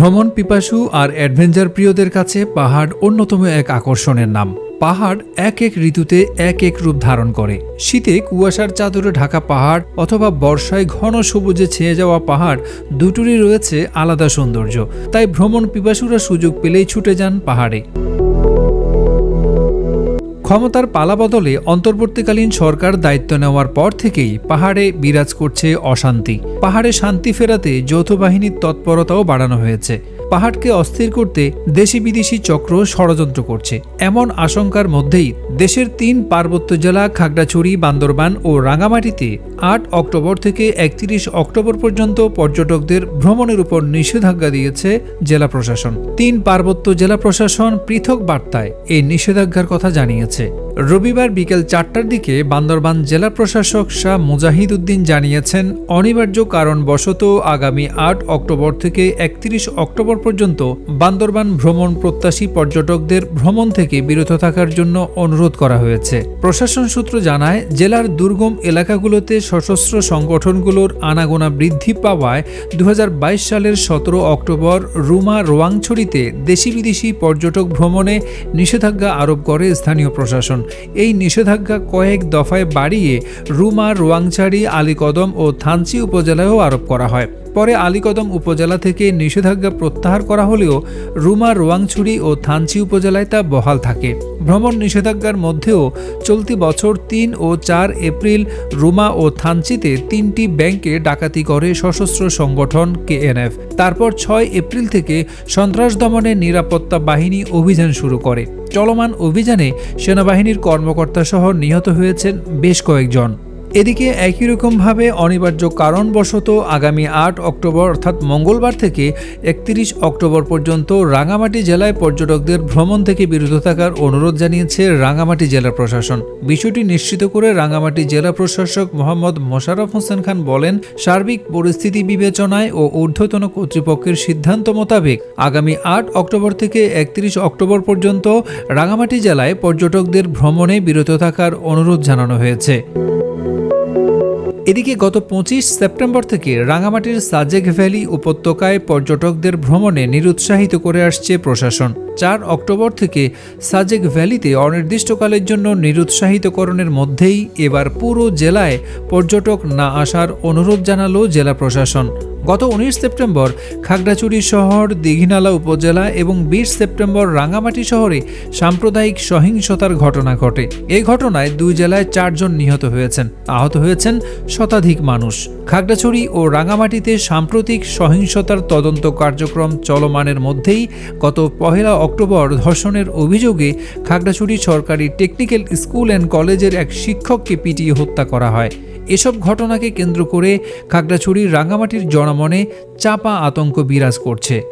ভ্রমণ পিপাসু আর অ্যাডভেঞ্চার প্রিয়দের কাছে পাহাড় অন্যতম এক আকর্ষণের নাম। পাহাড় এক এক ঋতুতে এক এক রূপ ধারণ করে। শীতে কুয়াশার চাদরে ঢাকা পাহাড় অথবা বর্ষায় ঘন সবুজে ছেয়ে যাওয়া পাহাড় দুটোরই রয়েছে আলাদা সৌন্দর্য। তাই ভ্রমণ পিপাসুরা সুযোগ পেলেই ছুটে যান পাহাড়ে। ক্ষমতার পালা বদলে অন্তর্বর্তীকালীন সরকার দায়িত্ব নেওয়ার পর থেকেই পাহাড়ে বিরাজ করছে অশান্তি। পাহাড়ে শান্তি ফেরাতে যৌথ বাহিনীর তৎপরতাও বাড়ানো হয়েছে। পাহাড়কে অস্থির করতে দেশি বিদেশি চক্র ষড়যন্ত্র করছে। এমন আশঙ্কার মধ্যেই দেশের তিন পার্বত্য জেলা খাগড়াছড়ি, বান্দরবান ও রাঙামাটিতে আট অক্টোবর থেকে একত্রিশ অক্টোবর পর্যন্ত পর্যটকদের ভ্রমণের উপর নিষেধাজ্ঞা দিয়েছে জেলা প্রশাসন। তিন পার্বত্য জেলা প্রশাসন পৃথক বার্তায় এই নিষেধাজ্ঞার কথা জানিয়েছে। রবিবার বিকেল চারটার দিকে বান্দরবান জেলা প্রশাসক শাহ মুজাহিদ উদ্দিন জানিয়েছেন, অনিবার্য কারণবশত আগামী আট অক্টোবর থেকে একত্রিশ অক্টোবর পর্যন্ত বান্দরবান ভ্রমণ প্রত্যাশী পর্যটকদের ভ্রমণ থেকে বিরত থাকার জন্য অনুরোধ করা হয়েছে। প্রশাসন সূত্র জানায়, জেলার দুর্গম এলাকাগুলোতে সশস্ত্র সংগঠনগুলোর আনাগোনা বৃদ্ধি পাওয়ায় দু হাজার বাইশ সালের সতেরো অক্টোবর রুমা রোয়াংছড়িতে দেশি বিদেশি পর্যটক ভ্রমণে নিষেধাজ্ঞা আরোপ করে স্থানীয় প্রশাসন। এই নিষেধাজ্ঞা কয়েক দফায় বাড়িয়ে রুমা রোয়াংছাড়ি, আলীকদম ও থানচি উপজেলায়ও আরোপ করা হয়। পরে আলীকদম উপজেলা থেকে নিষেধাজ্ঞা প্রত্যাহার করা হলেও রুমা রোয়াংছড়ি ও থানচি উপজেলায় তা বহাল থাকে। ভ্রমণ নিষেধাজ্ঞার মধ্যেও চলতি বছর তিন ও চার এপ্রিল রুমা ও থানচিতে তিনটি ব্যাংকে ডাকাতি করে সশস্ত্র সংগঠন কেএনএফ। তারপর ছয় এপ্রিল থেকে সন্ত্রাস দমনের নিরাপত্তা বাহিনী অভিযান শুরু করে। চলমান অভিযানে সেনাবাহিনীর কর্মকর্তা সহ নিহত হয়েছেন বেশ কয়েকজন। এদিকে একই রকমভাবে অনিবার্য কারণবশত আগামী আট অক্টোবর অর্থাৎ মঙ্গলবার থেকে একত্রিশ অক্টোবর পর্যন্ত রাঙামাটি জেলায় পর্যটকদের ভ্রমণ থেকে বিরত থাকার অনুরোধ জানিয়েছে রাঙামাটি জেলা প্রশাসন। বিষয়টি নিশ্চিত করে রাঙামাটি জেলা প্রশাসক মোহাম্মদ মোশারফ হোসেন খান বলেন, সার্বিক পরিস্থিতি বিবেচনায় ও ঊর্ধ্বতন কর্তৃপক্ষের সিদ্ধান্ত মোতাবেক আগামী আট অক্টোবর থেকে একত্রিশ অক্টোবর পর্যন্ত রাঙামাটি জেলায় পর্যটকদের ভ্রমণে বিরত থাকার অনুরোধ জানানো হয়েছে। এদিকে গত পঁচিশ সেপ্টেম্বর থেকে রাঙামাটির সাজেক ভ্যালি উপত্যকায় পর্যটকদের ভ্রমণে নিরুৎসাহিত করে আসছে প্রশাসন। চার অক্টোবর থেকে সাজেক ভ্যালিতে অনির্দিষ্টকালের জন্য নিরুৎসাহিতকরণের মধ্যেই এবার পুরো জেলায় পর্যটক না আসার অনুরোধ জানালো জেলা প্রশাসন। গত উনিশ সেপ্টেম্বর খাগড়াছড়ি শহর, দীঘিনালা উপজেলা এবং বিশ সেপ্টেম্বর রাঙামাটি শহরে সাম্প্রদায়িক সহিংসতার ঘটনা ঘটে। এই ঘটনায় দুই জেলায় চারজন নিহত হয়েছেন। আহত হয়েছেন শতাধিক মানুষ। খাগড়াছড়ি ও রাঙামাটিতে সাম্প্রতিক সহিংসতার তদন্ত কার্যক্রম চলমানের মধ্যেই গত পহেলা অক্টোবর ধর্ষণের অভিযোগে খাগড়াছড়ি সরকারি টেকনিক্যাল স্কুল অ্যান্ড কলেজের এক শিক্ষককে পিটিয়ে হত্যা করা হয়। এসব ঘটনাকে কেন্দ্র করে খাগড়াছড়ির রাঙামাটির জনমনে চাপা আতঙ্ক বিরাজ করছে।